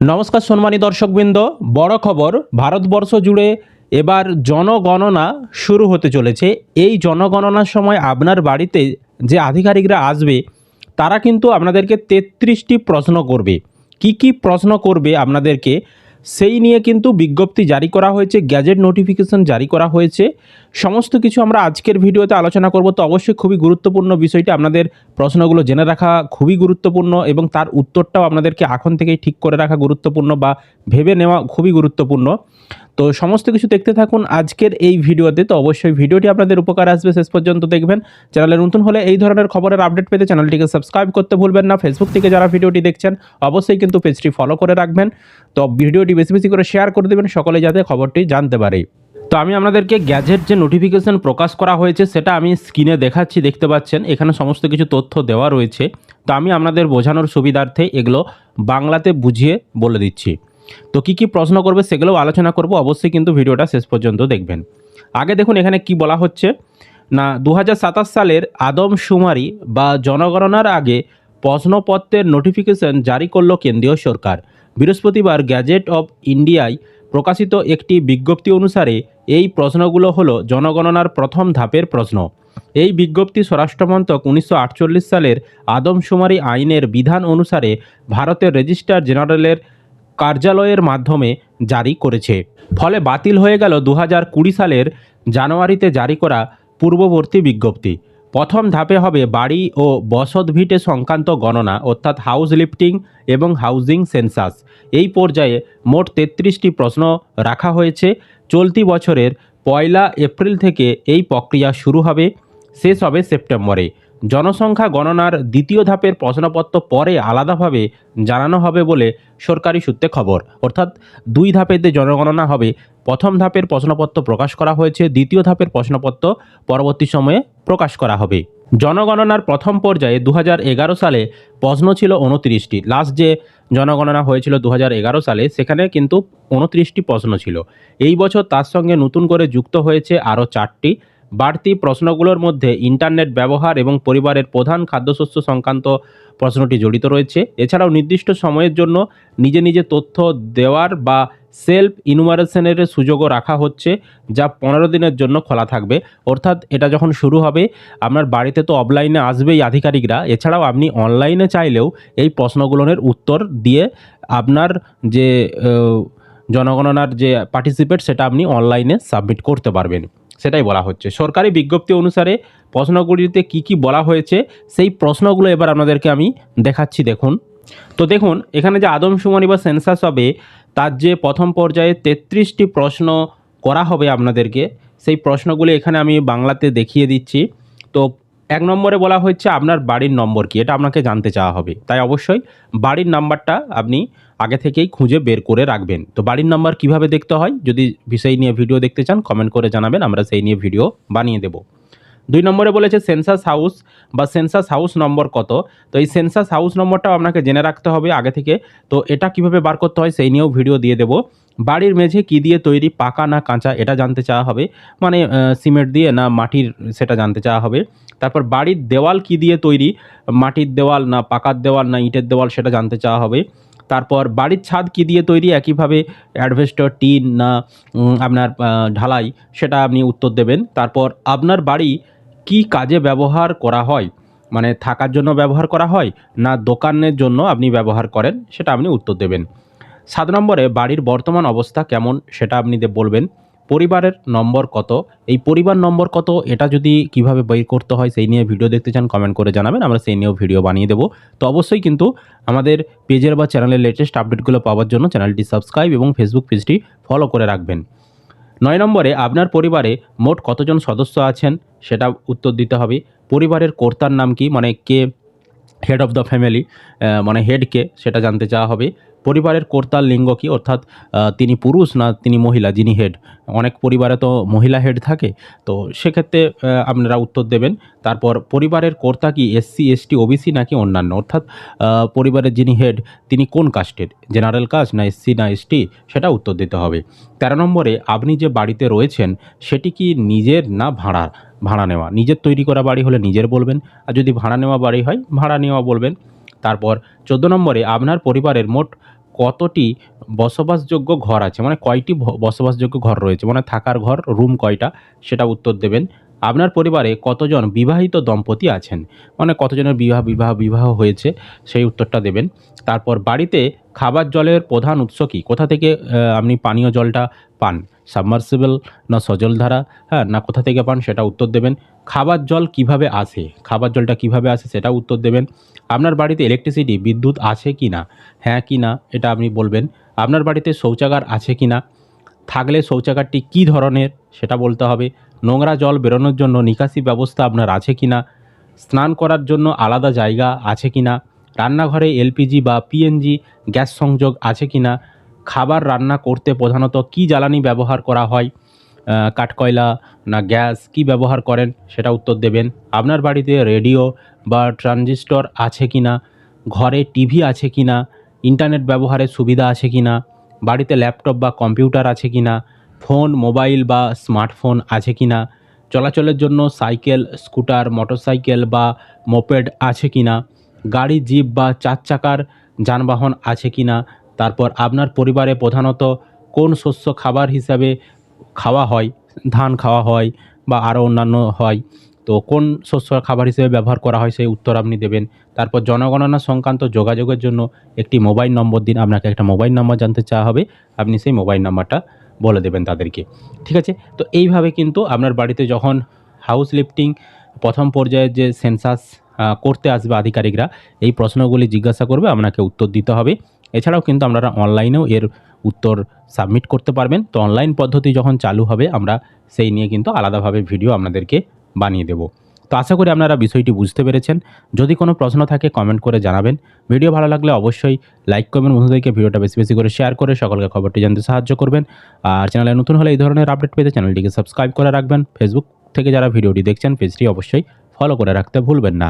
নমস্কার সম্মানী দর্শকবৃন্দ, বড় খবর, ভারতবর্ষ জুড়ে এবার জনগণনা শুরু হতে চলেছে। এই জনগণনার সময় আপনার বাড়িতে যে আধিকারিকরা আসবে, তারা কিন্তু আপনাদেরকে তেত্রিশটি প্রশ্ন করবে। কি কি প্রশ্ন করবে আপনাদেরকে? সেই নিয়ে কিন্তু বিজ্ঞপ্তি জারি করা হয়েছে, গ্যাজেট নোটিফিকেশন জারি করা হয়েছে। সমস্ত কিছু আমরা আজকের ভিডিওতে আলোচনা করব। তো অবশ্যই খুবই গুরুত্বপূর্ণ বিষয়টি আপনাদের প্রশ্নগুলো জেনে রাখা খুবই গুরুত্বপূর্ণ এবং তার উত্তরটাও আপনাদেরকে এখন থেকেই ঠিক করে রাখা গুরুত্বপূর্ণ বা ভেবে নেওয়া খুবই গুরুত্বপূর্ণ। তো সমস্ত কিছু দেখতে থাকুন আজকের এই ভিডিওতে। তো অবশ্যই ভিডিওটি আপনাদের উপকার আসবে। শেষ পর্যন্ত দেখবেন। চ্যানেলে নতুন হলে এই ধরনের খবরের আপডেট পেতে চ্যানেলটিকে সাবস্ক্রাইব করতে ভুলবেন না। ফেসবুক থেকে যারা ভিডিওটি দেখছেন, অবশ্যই কিন্তু পেজটি ফলো করে রাখবেন। তো ভিডিওটি বেশি বেশি করে শেয়ার করে দেবেন সকলে যাতে খবরটি জানতে পারে। তো আমি আপনাদেরকে গ্যাজেট যে নোটিফিকেশন প্রকাশ করা হয়েছে, সেটা আমি স্ক্রিনে দেখাচ্ছি, দেখতে পাচ্ছেন। এখানে সমস্ত কিছু তথ্য দেওয়া রয়েছে। তো আমি আপনাদের বোঝানোর সুবিধার্থে এগুলো বাংলাতে বুঝিয়ে বলে দিচ্ছি। তো কি কি প্রশ্ন করবে সেগুলোও আলোচনা করব, অবশ্যই কিন্তু ভিডিওটা শেষ পর্যন্ত দেখবেন। আগে দেখুন এখানে কি বলা হচ্ছে। না দু হাজার সাতাশ সালের আদমশুমারি বা জনগণনার আগে প্রশ্নপত্রের নোটিফিকেশন জারি করল কেন্দ্রীয় সরকার। বৃহস্পতিবার গ্যাজেট অব ইন্ডিয়ায় প্রকাশিত একটি বিজ্ঞপ্তি অনুসারে এই প্রশ্নগুলো হলো জনগণনার প্রথম ধাপের প্রশ্ন। এই বিজ্ঞপ্তি স্বরাষ্ট্রমন্ত্রক উনিশশো আটচল্লিশ সালের আদমশুমারি আইনের বিধান অনুসারে ভারতের রেজিস্ট্রার জেনারেলের কার্যালয়ের মাধ্যমে জারি করেছে। ফলে বাতিল হয়ে গেল দু সালের জানুয়ারিতে জারি করা পূর্ববর্তী বিজ্ঞপ্তি। প্রথম ধাপে হবে বাড়ি ও বসত ভিটে সংক্রান্ত গণনা, অর্থাৎ হাউস লিফটিং এবং হাউজিং সেন্সাস। এই পর্যায়ে মোট তেত্রিশটি প্রশ্ন রাখা হয়েছে। চলতি বছরের পয়লা এপ্রিল থেকে এই প্রক্রিয়া শুরু হবে। শেষ হবে সেপ্টেম্বরে। জনসংখ্যা গণনার দ্বিতীয় ধাপের প্রশ্নপত্র পরে আলাদাভাবে জানানো হবে বলে সরকারি সূত্রে খবর। অর্থাৎ দুই ধাপেতে জনগণনা হবে। প্রথম ধাপের প্রশ্নপত্র প্রকাশ করা হয়েছে। দ্বিতীয় ধাপের প্রশ্নপত্র পরবর্তী সময়ে প্রকাশ করা হবে। জনগণনার প্রথম পর্যায়ে দু হাজার এগারো সালে প্রশ্ন ছিল উনত্রিশটি। লাস্ট যে জনগণনা হয়েছিল দু হাজার এগারো সালে, সেখানে কিন্তু উনত্রিশটি প্রশ্ন ছিল। এই বছর তার সঙ্গে নতুন করে যুক্ত হয়েছে আরও চারটি। বাড়তি প্রশ্নগুলোর মধ্যে ইন্টারনেট ব্যবহার এবং পরিবারের প্রধান খাদ্যশস্য সংক্রান্ত প্রশ্নটি জড়িত রয়েছে। এছাড়াও নির্দিষ্ট সময়ের জন্য নিজে নিজে তথ্য দেওয়ার বা সেলফ ইনুমারেশনের সুযোগও রাখা হচ্ছে, যা পনেরো দিনের জন্য খোলা থাকবে। অর্থাৎ এটা যখন শুরু হবে, আপনার বাড়িতে তো অফলাইনে আসবেই আধিকারিকরা। এছাড়াও আপনি অনলাইনে চাইলেও এই প্রশ্নগুলোর উত্তর দিয়ে আপনার যে জনগণনার যে পার্টিসিপেট সেটা আপনি অনলাইনে সাবমিট করতে পারবেন। সেটাই বলা হচ্ছে। সরকারি বিজ্ঞপ্তি অনুসারে প্রশ্নগুলিতে কি কি বলা হয়েছে, সেই প্রশ্নগুলো এবার আপনাদেরকে আমি দেখাচ্ছি, দেখুন। তো দেখুন, এখানে যে আদমশুমারি বা সেন্সাস হবে, তার যে প্রথম পর্যায়ে তেত্রিশটি প্রশ্ন করা হবে আপনাদেরকে, সেই প্রশ্নগুলি এখানে আমি বাংলাতে দেখিয়ে দিচ্ছি। তো এক নম্বরে বলা হচ্ছে আপনার বাড়ির নম্বর কি, এটা আপনাকে জানতে চাওয়া হবে। তাই অবশ্যই বাড়ির নাম্বারটা আপনি আগে থেকেই খুঁজে বের করে রাখবেন। তো বাড়ির নাম্বার কীভাবে দেখতে হয়? যদি বিষয় নিয়ে ভিডিও দেখতে চান কমেন্ট করে জানাবেন, আমরা সেই নিয়ে ভিডিও বানিয়ে দেবো। দুই নম্বরে বলেছে সেন্সাস হাউস বা সেন্সাস হাউস নম্বর কত? তো এই সেন্সাস হাউস নম্বরটাও আপনাকে জেনে রাখতে হবে আগে থেকে। তো এটা কীভাবে বার করতে হয় সেই নিয়েও ভিডিও দিয়ে দেবো। বাড়ির মেঝে কী দিয়ে তৈরি, পাকা না কাঁচা, এটা জানতে চাওয়া হবে। মানে সিমেন্ট দিয়ে না মাটির, সেটা জানতে চাওয়া হবে। তারপর বাড়ির দেওয়াল কী দিয়ে তৈরি? মাটির দেওয়াল না পাকার দেওয়াল না ইটের দেওয়াল, সেটা জানতে চাওয়া হবে। তারপর বাড়ির ছাদ কী দিয়ে তৈরি? একইভাবে অ্যাডভেস্টর, টিন না আপনার ঢালাই, সেটা আপনি উত্তর দেবেন। তারপর আপনার বাড়ি কি কাজে ব্যবহার করা হয়? মানে থাকার জন্য ব্যবহার করা হয় না দোকানের জন্য আপনি ব্যবহার করেন? সেটা আপনি উত্তর দেবেন। সাত নম্বরে বাড়ির বর্তমান অবস্থা কেমন? সেটা আপনি বলবেন। পরিবারের নম্বর কত? এই পরিবার নম্বর কত? এটা যদি কীভাবে বের করতে হয়, সেই নিয়ে ভিডিও দেখতে চান কমেন্ট করে জানাবেন, আমরা সেই নিয়েও ভিডিও বানিয়ে দেবো। তো অবশ্যই কিন্তু আমাদের পেজের বা চ্যানেলের লেটেস্ট আপডেটগুলো পাওয়ার জন্য চ্যানেলটি সাবস্ক্রাইব এবং ফেসবুক পেজটি ফলো করে রাখবেন। নয় নম্বরে, আপনার পরিবারে মোট কতজন সদস্য আছেন? সেটা উত্তর দিতে হবে। পরিবারের কর্তার নাম কি? মানে কে? হেড অফ দ্য ফ্যামিলি মানে হেড কে? সেটা জানতে চাওয়া হবে। পরিবারের কর্তার লিঙ্গ কি? অর্থাৎ তিনি পুরুষ না তিনি মহিলা? যিনি হেড অনেক পরিবারে তো মহিলা হেড থাকে। তো সেক্ষেত্রে আপনারা উত্তর দেবেন। তারপর, পরিবারের কর্তা কি? এসসি এসটি ওবিসি নাকি অন্যান্য? অর্থাৎ পরিবারের যিনি হেড তিনি কোন কাস্টের জেনারেল কাস্ট না এসসি না এসটি সেটা উত্তর দিতে হবে। তেরো নম্বরে, আপনি যে বাড়িতে রয়েছেন, সেটি কি নিজের না ভাড়ার ভাড়া নেওয়া? নিজের তৈরি করা বাড়ি হলে নিজের বলবেন। আর যদি ভাড়া নেওয়া বাড়ি হয়, ভাড়া নেওয়া বলবেন। তারপর চোদ্দ নম্বরে আপনার পরিবারের মোট কতটি বসবাসযোগ্য ঘর আছে? মানে কয়টি বসবাসযোগ্য ঘর রয়েছে? মানে থাকার ঘর রুম কয়টা? সেটা উত্তর দেবেন। আপনার পরিবারে কতজন বিবাহিত দম্পতি আছেন? মানে কতজনের বিবাহ বিবাহ বিবাহ হয়েছে? সেই উত্তরটা দেবেন। তারপর বাড়িতে খাবার জলের প্রধান উৎস কী? কোথা থেকে আপনি পানীয় জলটা পান? সাবমার্সিবল, না সজলধারা হ্যাঁ না কোথা থেকে পান সেটা উত্তর দেবেন। খাবার জল কীভাবে আসে? খাবার জলটা কীভাবে আসে সেটা উত্তর দেবেন। আপনার বাড়িতে ইলেকট্রিসিটি বিদ্যুৎ আছে কি না? হ্যাঁ কি না? এটা আপনি বলবেন। আপনার বাড়িতে শৌচাগার আছে কি না? থাকলে শৌচাগারটি কী ধরনের? সেটা বলতে হবে। নোংরা জল বেরোনোর জন্য নিকাশি ব্যবস্থা আপনার আছে কি না? স্নান করার জন্য আলাদা জায়গা আছে কি না? রান্নাঘরে এলপিজি বা পিএনজি, গ্যাস সংযোগ আছে কি না? খাবার রান্না করতে প্রধানত কি জ্বালানি ব্যবহার করা হয়? কাঠকয়লা না গ্যাস কি ব্যবহার করেন? সেটা উত্তর দেবেন। আপনার বাড়িতে রেডিও বা ট্রানজিস্টর আছে কি না ঘরে টিভি আছে কি না ইন্টারনেট ব্যবহারের সুবিধা আছে কি না বাড়িতে ল্যাপটপ বা কম্পিউটার আছে কি না ফোন, মোবাইল বা স্মার্টফোন আছে কি না চলাচলের জন্য সাইকেল, স্কুটার, মোটরসাইকেল বা মোপেড আছে কি না গাড়ি, জিপ বা চার চাকার যানবাহন আছে কি না তারপর আপনার পরিবারে প্রধানত কোন শস্য খাবার হিসাবে খাওয়া হয়? ধান খাওয়া হয় বা আরও অন্যান্য হয়। তো কোন শস্য খাবার হিসেবে ব্যবহার করা হয় সেই উত্তর আপনি দেবেন। তারপর জনগণনা সংক্রান্ত যোগাযোগের জন্য একটি মোবাইল নম্বর দিন, আপনাকে একটা মোবাইল নম্বর জানতে চাওয়া হবে। আপনি সেই মোবাইল নাম্বারটা বলে দেবেন তাদেরকে। ঠিক আছে? তো এইভাবে কিন্তু আপনার বাড়িতে যখন হাউস লিফটিং প্রথম পর্যায়ে যে সেন্সাস করতে আসবে আধিকারিকরা, এই প্রশ্নগুলি জিজ্ঞাসা করবে, আপনাকে উত্তর দিতে হবে। এছাড়াও কিন্তু আপনারা অনলাইনেও এর উত্তর সাবমিট করতে পারবেন। তো অনলাইন পদ্ধতি যখন চালু হবে, আমরা সেই নিয়ে কিন্তু আলাদাভাবে ভিডিও আপনাদেরকে বানিয়ে দেবো। তো আশা করি আপনারা বিষয়টি বুঝতে পেরেছেন। যদি কোনো প্রশ্ন থাকে কমেন্ট করে জানাবেন। ভিডিও ভালো লাগলে অবশ্যই লাইক করবেন বন্ধুদেরকে ভিডিওটা বেশি বেশি করে শেয়ার করে সকলকে খবরটি জানতে সাহায্য করবেন। আর চ্যানেলে নতুন হলে এই ধরনের আপডেট পেতে চ্যানেলটিকে সাবস্ক্রাইব করে রাখবেন। ফেসবুক থেকে যারা ভিডিওটি দেখছেন পেজটি অবশ্যই ফলো করে রাখতে ভুলবেন না।